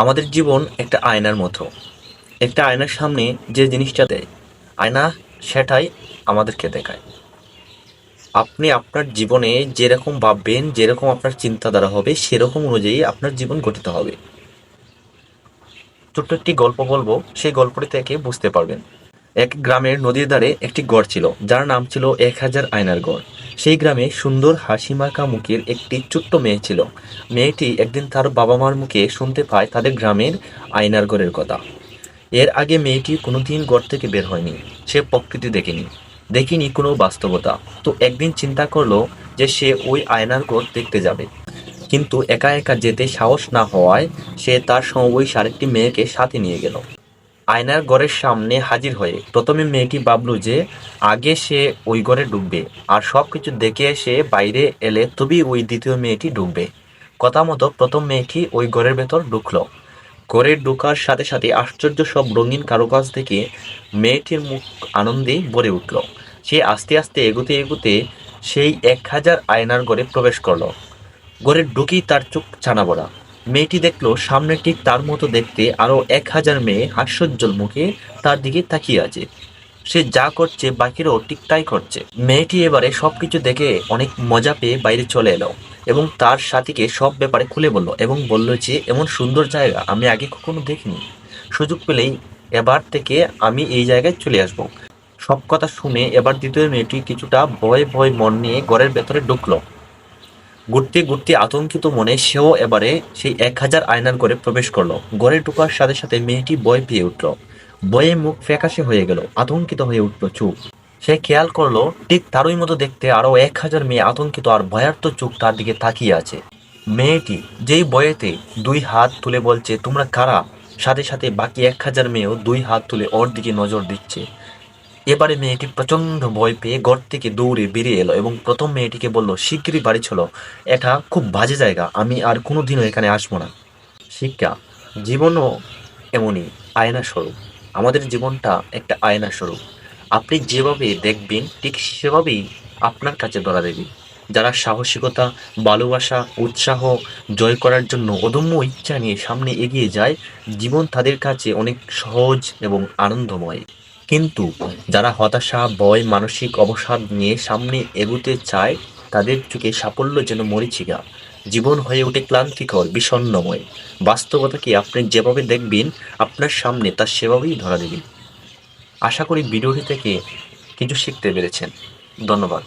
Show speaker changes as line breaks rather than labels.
আমাদের জীবন একটা আয়নার মতো। একটা আয়নার সামনে যে জিনিসটা দেয়, আয়না সেটাই আমাদেরকে দেখায়। আপনি আপনার জীবনে যেরকম ভাববেন, যেরকম আপনার চিন্তাধারা হবে, সেরকম অনুযায়ী আপনার জীবন গঠিত হবে। ছোট্ট একটি গল্প বলব, সেই গল্পটি থেকে বুঝতে পারবেন। এক গ্রামের নদীর ধারে একটি গড় ছিল, যার নাম ছিল এক হাজার আয়নার গড়। সেই গ্রামে সুন্দর হাসি মাখা মুখের একটি ছোট্ট মেয়ে ছিল। মেয়েটি একদিন তার বাবা মার মুখে শুনতে পায় তাদের গ্রামের আয়নার গড়ের কথা। এর আগে মেয়েটি কোনোদিন গড় থেকে বের হয়নি, সে প্রকৃতি দেখেনি, দেখিনি কোনো বাস্তবতা। তো একদিন চিন্তা করল যে সে ওই আয়নার গড় দেখতে যাবে। কিন্তু একা একা যেতে সাহস না হওয়ায় সে তার সমবয়সী আরেকটি মেয়েকে সাথে নিয়ে গেল। আয়নার ঘরের সামনে হাজির হয়ে। প্রথমে মেয়েটি ভাবলো যে আগে সে ওই ঘরে ঢুকবে, আর সব কিছু দেখে সে বাইরে এলে তবেই ওই দ্বিতীয় মেয়েটি ঢুকবে। কথা মতো প্রথম মেয়েটি ওই ঘরের ভেতর ঢুকলো। ঘরে ঢোকার সাথে সাথে আশ্চর্য সব রঙিন কারুকাজ থেকে মেয়েটির মুখ আনন্দে ভরে উঠল। সে আস্তে আস্তে এগুতে এগুতে সেই এক হাজার আয়নার ঘরে প্রবেশ করল। ঘরে ঢুকেই তার চোখ ছানা ভরা মেয়েটি দেখল সামনে ঠিক তার মতো দেখতে আরও এক হাজার মেয়ে হাস্যোজ্জ্বল মুখে তার দিকে তাকিয়ে আছে। সে যা করছে বাকিরাও ঠিক তাই করছে। মেয়েটি এবারে সবকিছু দেখে অনেক মজা পেয়ে বাইরে চলে এলো এবং তার সাথীকে সব ব্যাপারে খুলে বলল এবং বলল যে, এমন সুন্দর জায়গা আমি আগে কখনো দেখিনি। সুযোগ পেলেই এবার থেকে আমি এই জায়গায় চলে আসব সব কথা শুনে এবার দ্বিতীয় মেয়েটি কিছুটা ভয় ভয় মন নিয়ে ঘরের ভেতরে ঢুকলো। ঘুরতে ঘুরতে আতঙ্কিত মনে সেও এবারে সেই এক হাজার আয়নার ঘরে প্রবেশ করল। ঘরে ঢোকার সাথে সাথে মেয়েটি ভয় পেয়ে উঠল। বয়ে মুখ ফ্যাকাশে হয়ে গেল, আতঙ্কিত হয়ে উঠল চুপ। সে খেয়াল করল, ঠিক তারই মতো দেখতে আরও এক হাজার মেয়ে আতঙ্কিত আর ভয়ার্থ চোখ তার দিকে তাকিয়ে আছে। মেয়েটি যেই বয়েতে দুই হাত তুলে বলছে, তোমরা কারা? সাথে সাথে বাকি এক হাজার মেয়েও দুই হাত তুলে ওর দিকে নজর দিচ্ছে। এবারে মেয়েটি প্রচণ্ড ভয় পেয়ে ঘর থেকে দৌড়ে বেরিয়ে এলো এবং প্রথম মেয়েটিকে বলল, শিগগিরই বাড়ি চলো। এটা খুব বাজে জায়গা। আমি আর কোনোদিনও এখানে আসব না। শিক্ষা, জীবনও এমনই, আয়না স্বরূপ। আমাদের জীবনটা একটা আয়না স্বরূপ। আপনি যেভাবে দেখবেন, ঠিক সেভাবেই আপনার কাছে ধরা দেবে। যারা সাহসিকতা, ভালোবাসা, উৎসাহ জয় করার জন্য অদম্য ইচ্ছা নিয়ে সামনে এগিয়ে যায়, জীবন তাদের কাছে অনেক সহজ এবং আনন্দময়। কিন্তু যারা হতাশা, ভয়, মানসিক অবসাদ নিয়ে সামনে এগুতে চায়, তাদের চোখে সাফল্য যেন মরিচিকা। জীবন হয়ে ওঠে ক্লান্তিকর, বিষণ্ণময়। বাস্তবতাকে আপনি যেভাবে দেখবেন, আপনার সামনে তা সেভাবেই ধরা দেবে। আশা করি ভিডিওটি থেকে কিছু শিখতে পেরেছেন। ধন্যবাদ।